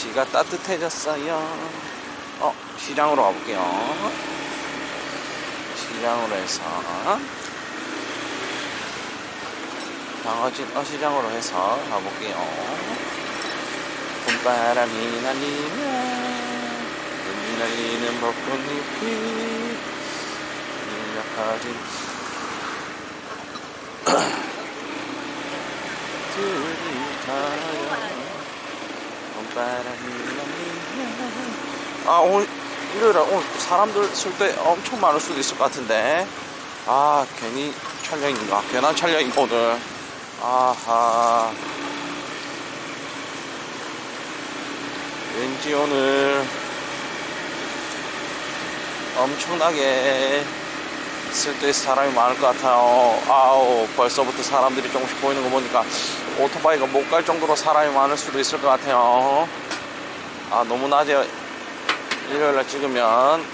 날씨가 따뜻해졌어요. 어, 시장으로 가볼게요. 시장으로 해서 방어진 어 시장으로 해서 가볼게요. 봄바람이 날리면 날리는 벚꽃잎이 밀려가진 둘이 날리면 아 오늘 일요일에 오늘 사람들 쓸때 엄청 많을 수도 있을 것 같은데. 아 괜히 촬영인가 괜한 촬영인가 오늘. 아하. 왠지 오늘 엄청나게 쓸데 사람이 많을 것 같아요. 아우 벌써부터 사람들이 조금씩 보이는 거 보니까 오토바이가 못 갈 정도로 사람이 많을 수도 있을 것 같아요. 아 너무 낮에 일요일날 찍으면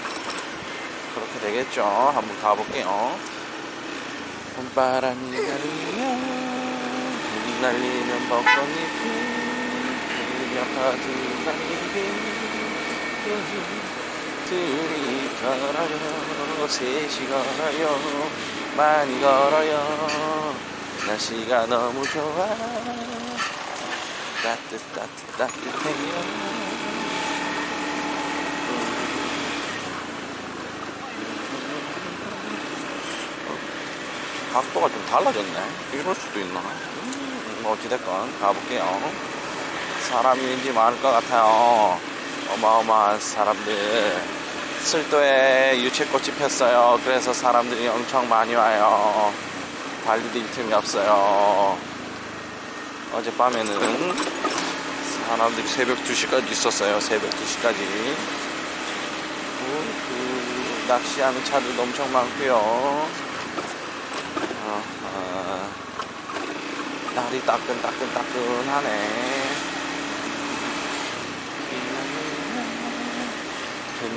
그렇게 되겠죠. 한번 가볼게요. 봄바람이 날리면 날리는 벚꽃잎이 밀려가지 날리기 둘이 걸어요. 셋이 걸어요. 많이 걸어요. 날씨가 너무 좋아. 따뜻 따뜻 따뜻해요. 각도가 좀 달라졌네. 이럴 수도 있나? 음, 뭐 어찌됐건 가볼게요. 사람이 왠지 많을 것 같아요. 어마어마한 사람들 쓸도에 유채꽃이 폈어요. 그래서 사람들이 엄청 많이 와요. 달리기 틈이 없어요. 어젯밤에는 사람들이 새벽 2시까지 있었어요. 새벽 2시까지. 그 낚시하는 차들도 엄청 많고요. 어, 날이 따끈따끈따끈하네 흩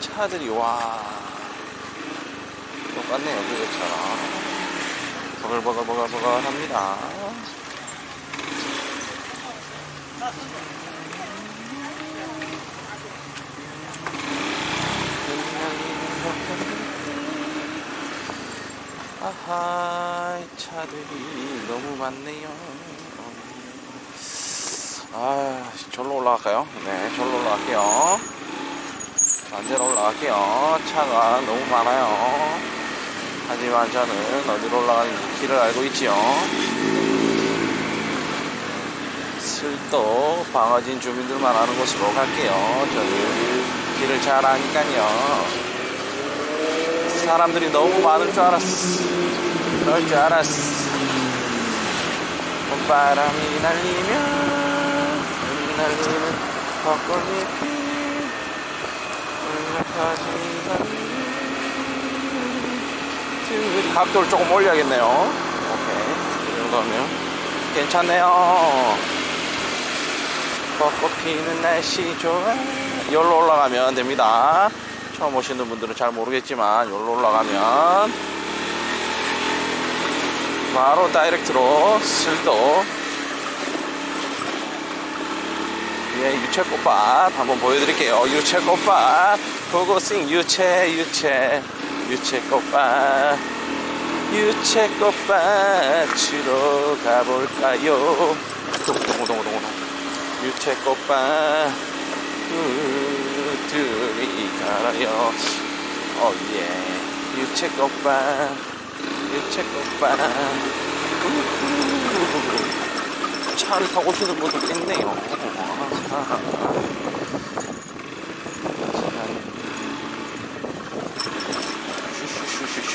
차들이 와. 똑같네요 그것처럼 버글버글버글버글 합니다 아하 차들이 너무 많네요. 아 절로 올라갈까요? 네 절로 올라갈게요. 반대로 올라갈게요. 차가 너무 많아요. 하지만 저는 어디로 올라가는지 길을 알고 있지요. 슬도 방어진 주민들만 아는 곳으로 갈게요. 저는 길을 잘 아니까요 사람들이 너무 많을 줄 알았어. 그럴 줄 알았어. 봄바람이 날리면 날리는 벚꽃잎이 울려가지는 각도를 조금 올려야겠네요. 오케이. 이 정도면 괜찮네요. 벚꽃 피는 날씨 좋아. 여기로 올라가면 됩니다. 처음 오시는 분들은 잘 모르겠지만 여기로 올라가면 바로 다이렉트로 슬도. 예, 유채꽃밭 한번 보여드릴게요. 유채꽃밭. 고고싱 유채 유채 유채꽃밭. 유채꽃밭으로 가볼까요? 동동동동동 유채꽃밭 둘이 가라요. 어예. 유채꽃밭 우후. 차를 타고 오시는 분도 있네요.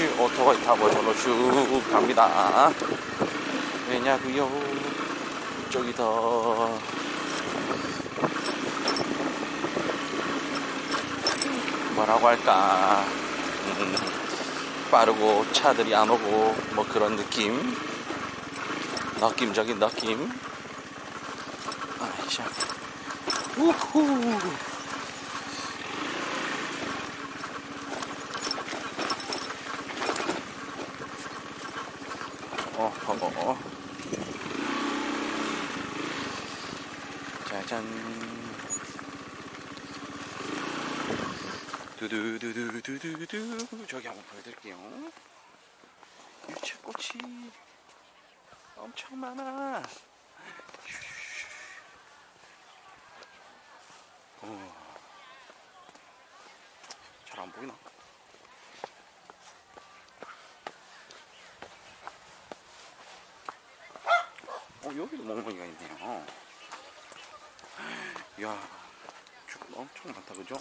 슈 오토바이 타고 저로 쭉 갑니다. 왜냐고요? 이쪽이 더 뭐라고 할까. 음, 빠르고 차들이 안 오고 뭐 그런 느낌. 느낌적인 느낌. 아이샤 우후. 어, 어, 어. 짜잔. 두두두두두두두. 저기 한번 보여드릴게요. 유채꽃이 엄청 많아. 잘 안 보이나? 어 여기도 멍멍이가 있네요. 이야, 쭉 엄청 많다 그죠?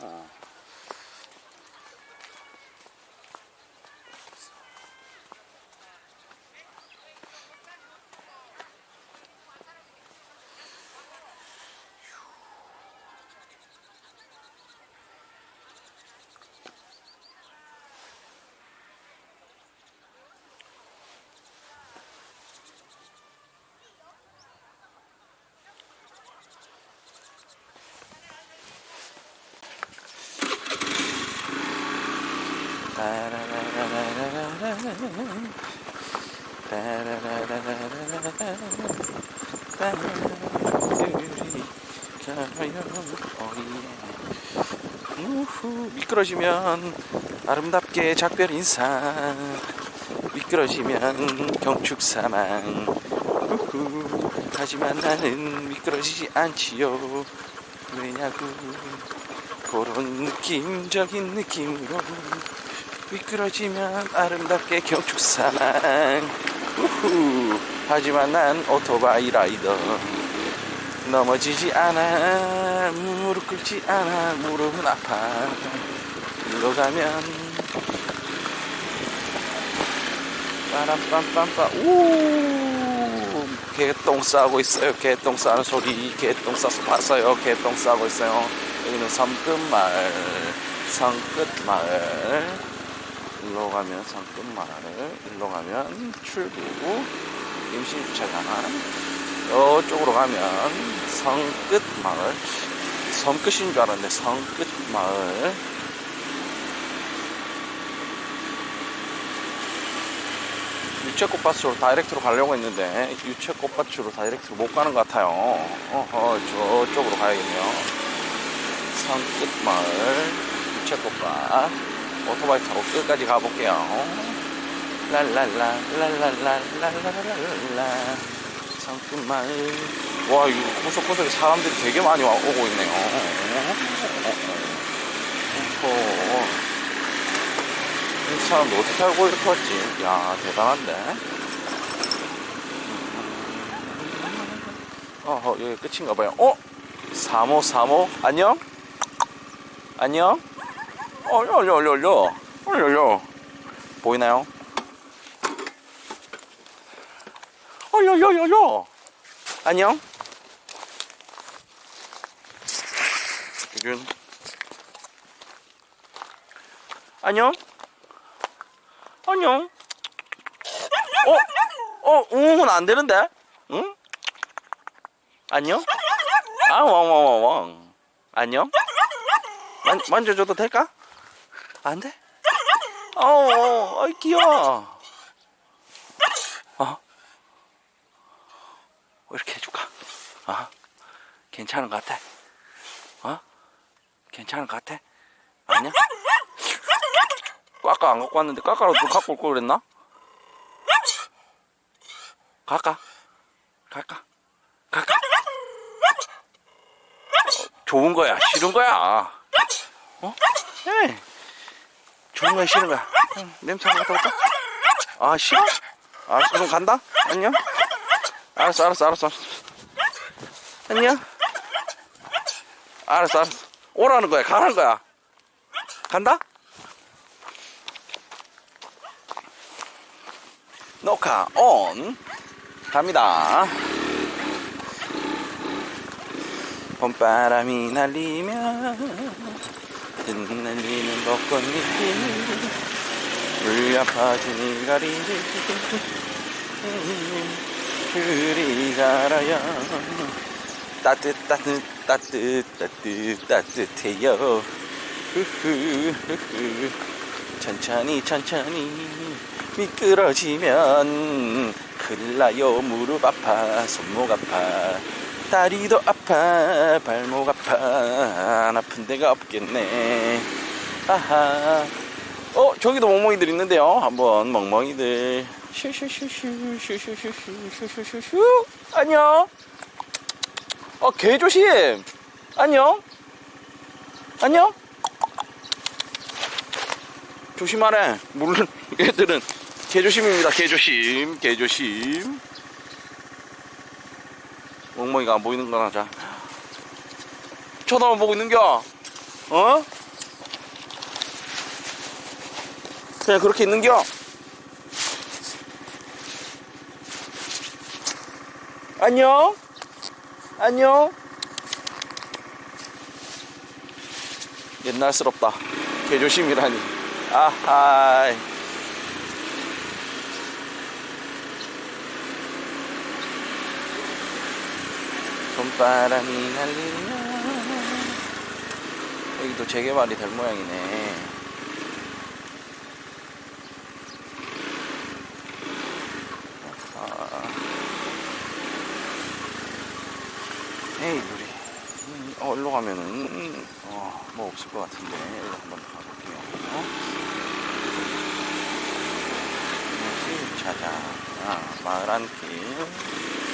우후, 미끄러지면 아름답게 작별 인사. 미끄러지면 경축 사망. 우후, 하지만 나는 미끄러지지 않지요. 왜냐고 그런 느낌적인 느낌으로 미끄러지면 아름답게 경축사망 우후. 하지만 난 오토바이 라이더. 넘어지지 않아. 무릎 꿇지 않아. 무릎은 아파. 일로 가면. 빠람빰빰빰. 우 개똥 싸고 있어요. 개똥 싸는 소리. 개똥 싸서 봤어요. 개똥 싸고 있어요. 여기는 섬끝마을. 성끝마을 일로 가면 성끝마을 일로 가면 출구 임시주차장 이쪽으로 가면 성끝마을. 섬끝인 줄 알았는데 성끝마을. 유채꽃밭으로 다이렉트로 가려고 했는데 유채꽃밭으로 다이렉트로 못 가는 것 같아요. 어허 저쪽으로 가야겠네요. 성끝마을 유채꽃밭 오토바이 타고 끝까지 가볼게요 랄랄라 랄랄라 성끝마을 와 이거 고속고속에 사람들이 되게 많이 와, 오고 있네요 어, 이 사람도 어떻게 알고 이렇게 왔지? 야 대단한데 어허 여기 끝인가 봐요 어? 3호 3호 안녕? 안녕? 어, 열려, 열려, 열려. 열려, 열려. 보이나요? 어, 열려, 열려. 안녕? 유준. 안녕? 안녕? 어? 어, 웅은 안 되는데? 응? 안녕? 아, 왕왕왕왕. 안녕? 만, 만져줘도 될까? 안 돼? 어, 어, 어이, 귀여워. 어? 이렇게 해줄까? 어? 괜찮은 것 같아? 어? 괜찮은 것 같아? 아니야? 까까 안 갖고 왔는데 까까로 또 갖고 올 걸 그랬나? 갈까? 갈까? 갈까? 어, 좋은 거야, 싫은 거야. 어? 에이. 좋은 거야, 싫은 거야. 응, 냄새 한번 맡아볼까? 아, 싫어? 알았어, 그럼 간다? 안녕? 알았어, 알았어, 알았어. 알았어. 안녕? 알았어, 알았어. 오라는 거야, 가라는 거야. 간다? 녹화 온 갑니다 봄바람이 날리며 흩날리는 벚꽃잎이 물려 퍼진 이가리 그리 가라요 따뜻 따뜻 따뜻 따뜻 따뜻해요. 후후 후후 천천히 천천히 미끄러지면 큰일 나요. 무릎 아파 손목 아파 다리도 아파 발목 아파 안 아픈 데가 없겠네. 아하. 어 저기도 멍멍이들 있는데요. 한번 멍멍이들. 슈슈슈슈슈슈슈슈슈슈 안녕. 어 개조심. 안녕. 안녕. 조심하래. 물론 얘들은 개조심입니다. 개조심 개조심 멍멍이가 안 보이는 거나 자. 쳐다만 보고 있는겨? 어? 그냥 그렇게 있는겨? 안녕? 안녕? 옛날스럽다. 개조심이라니. 아하이 봄바람이 날리며 여기도 재개발이 될 모양이네. 에이 음, 어 일로 가면은 음, 어, 뭐 없을 것 같은데 일로 한번 가볼게요 어? 찾아 아, 마을 안길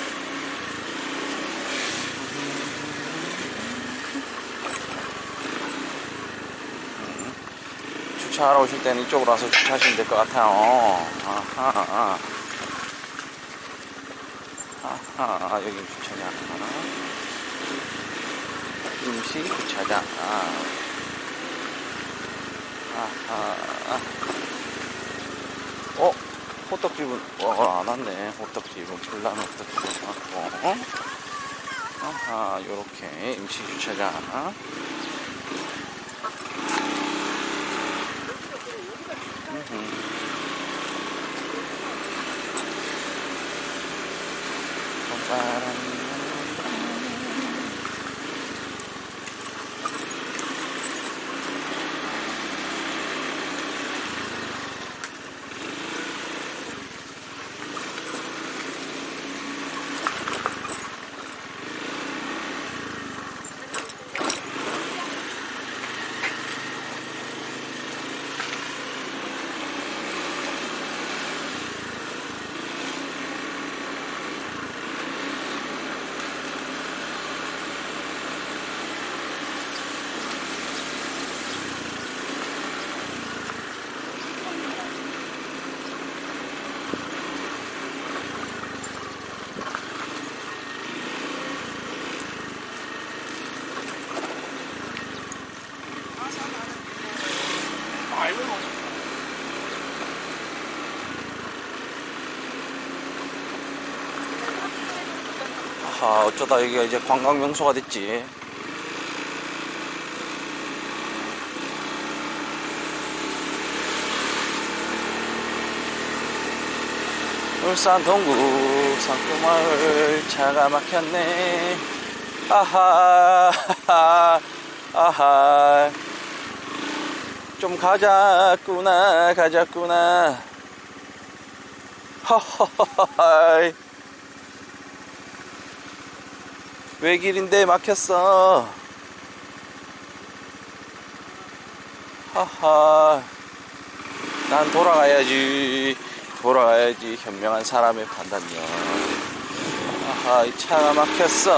주차하러 오실 때는 이쪽으로 와서 주차하시면 될 것 같아요. 아하. 아하, 여기 주차장. 임시 주차장. 아하. 어? 호떡집은, 어, 안 왔네. 호떡집은, 불난 호떡집은 왔고. 아하, 요렇게 임시 주차장. parang 아, 어쩌다 여기가 이제 관광 명소가 됐지. 울산 동구 상도마을 차가 막혔네. 아하, 아하, 아하. 좀 가자꾸나, 가자꾸나. 하하하하. 외길인데 막혔어. 하하. 난 돌아가야지. 돌아가야지. 현명한 사람의 판단이야. 아하, 이 차가 막혔어.